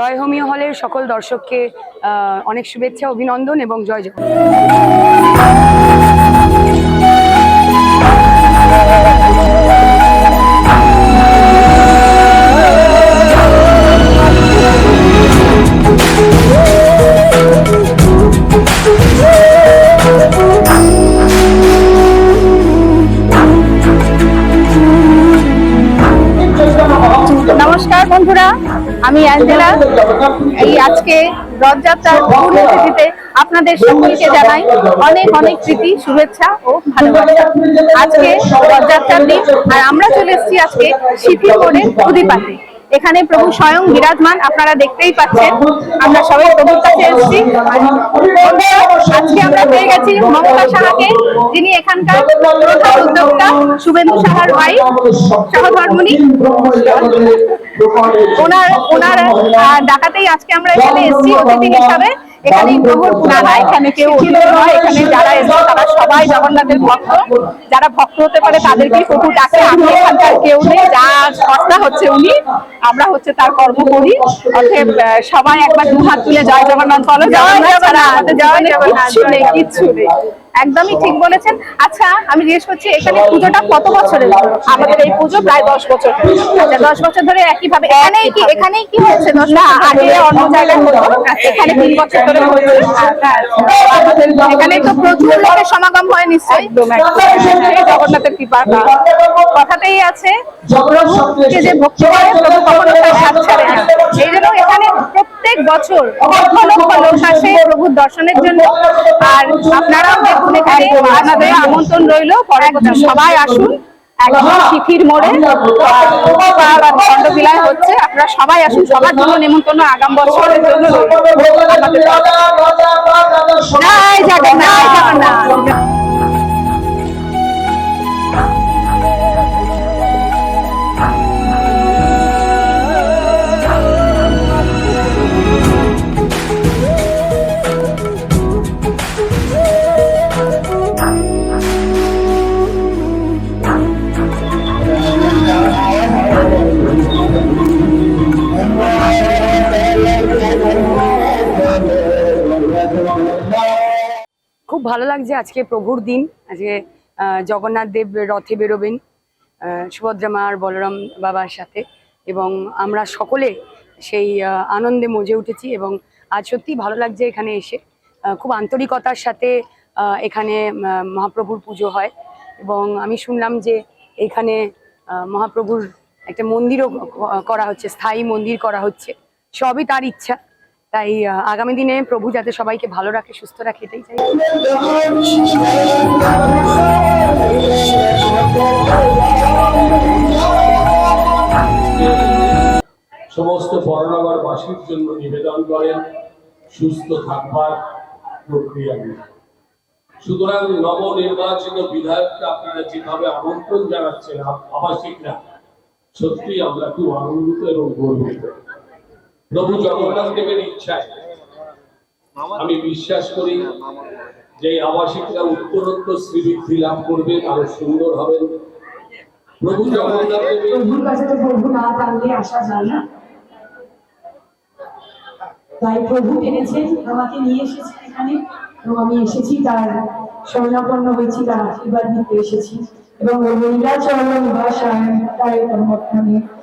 রয় homeo হলের সকল দর্শককে অনেক শুভেচ্ছা অভিনন্দন এবং জয় জগন্নাথ। বন্ধুরা, আমি অ্যাঞ্জেলা। এই আজকে রথযাত্রার পূর্ণতিথিতে আপনাদের সকলকে জানাই অনেক অনেক প্রীতি, শুভেচ্ছা ও ভালোবাসা। আজকে রথযাত্রার দিন, আর আমরা চলে এসেছি আজকে শিথিল মোড়ে খুদিপাতে এখানে প্রভু স্বয়ং বিরাজমান, আপনারা দেখতেই পাচ্ছেন। আমরা সবাই প্রভুর কাছে এসেছি। আজকে আমরা পেয়ে গেছি মমতা সাহাকে, যিনি এখানকার প্রধান উদ্যোক্তা, শুভেন্দু সাহার ভাই সহধর্মণী ওনার ওনার ডাকাতেই আজকে আমরা এখানে এসেছি, অতিথি হিসাবে। এখানে প্রভুর পুরানা এখানে কেউ হয় নয় এখানে যারা এসে তারা সবাই জগন্নাথের ভক্ত। যারা ভক্ত হতে পারে তাদেরকেই প্রভু ডাকে। আমি এখানকার কেউ নেই যা কর্তা হচ্ছে উনি আমরা হচ্ছে তার কর্ম করি অর্থাৎ সবাই একবার দু হাত তুলে জয় জগন্নাথ। বলো জগন্নাথ ছাড়া আমাদের জীবনে কিচ্ছু নেই কিচ্ছু নেই। একদমই ঠিক বলেছেন। আচ্ছা আমি জিজ্ঞেস করছি এখানে পুজোটা কত বছরের? আমাদের এই পুজো প্রায় দশ বছর। আচ্ছা দশ বছর ধরে একই ভাবে এখানেই কি এখানেই কি হচ্ছে? না আগে অন্য জায়গায় হতো। এখানে তিন বছর ধরে এখানে তো প্রচুর লোকের সমাগম হয় নিশ্চয়ই। জগন্নাথের কৃপা। কথাতেই আছে প্রভুকে যে ভক্তি করে প্রভু কখনো তার হাত ছাড়ে না। প্রত্যেক বছর লক্ষ লক্ষ লোক আসে প্রভুর দর্শনের জন্য। আর আপনারাও দেখুন এখানে আপনাদের আমন্ত্রণ রইল। পরের বছর সবাই আসুন একদম শিথির মোড়ে। হচ্ছে আপনারা সবাই আসুন সবার জন্য নেমন্তন্ন আগাম বছরের জন্য জগন্নাথ। খুব ভালো লাগছে আজকে প্রভুর দিন। আজকে জগন্নাথ দেব রথে বেরোবেন সুভদ্রা মা আর বলরাম বাবার সাথে। এবং আমরা সকলে সেই আনন্দে মজে উঠেছি এবং আজ সত্যি ভালো লাগছে এখানে এসে। খুব আন্তরিকতার সাথে এখানে মহাপ্রভুর পুজো হয়। এবং আমি শুনলাম যে এখানে মহাপ্রভুর একটা মন্দিরও করা হচ্ছে, স্থায়ী মন্দির করা হচ্ছে। সবই তার ইচ্ছা। তাই আগামী দিনে প্রভু যাতে সবাইকে ভালো রাখে, সুস্থ রাখে, এটাই চাই সমস্ত পরনগরবাসীর জন্য নিবেদন করেন, সুস্থ থাকবার প্রক্রিয়া। সুতরাং নবনির্বাচিত বিধায়ককে আপনারা যেভাবে আমন্ত্রণ জানাচ্ছেন আবাসিকরা সত্যি আমরা খুব আনন্দিত এবং গর্বিত প্রভু জগন্নাথ দেবের ইচ্ছায় আমি বিশ্বাস করি যে আবাসিকরা উত্তরোত্তর শ্রীবৃদ্ধি লাভ করবেন, আরও সুন্দর হবেন। প্রভু জগন্নাথ দেবের তাই প্রভু টেনেছেন আমাকে নিয়ে এসেছেন এখানে। এবং আমি এসেছি, তার স্বর্ণাপন্ন হয়েছি, তার আশীর্বাদ নিতে এসেছি। এবং ওই নীলাচরণ ভাষায় কর্মক্ষণে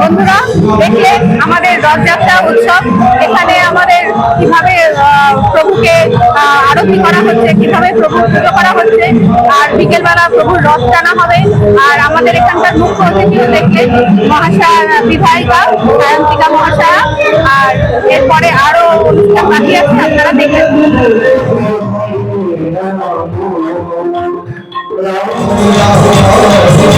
বন্ধুরা দেখলেন আমাদের রথযাত্রা উৎসব এখানে আমাদের কীভাবে প্রভুকে আরতি করা হচ্ছে কীভাবে প্রভুর পুজো করা হচ্ছে আর বিকেলবেলা প্রভুর রথ টানা হবে আর আমাদের এখানকার মুখ্য অতিথিও দেখলেন মহাশয়া বিধায়িকা সায়ন্তিকা মহাশয়া আর এরপরে আরও অনুষ্ঠান বাকি আছে আপনারা দেখলেন Ram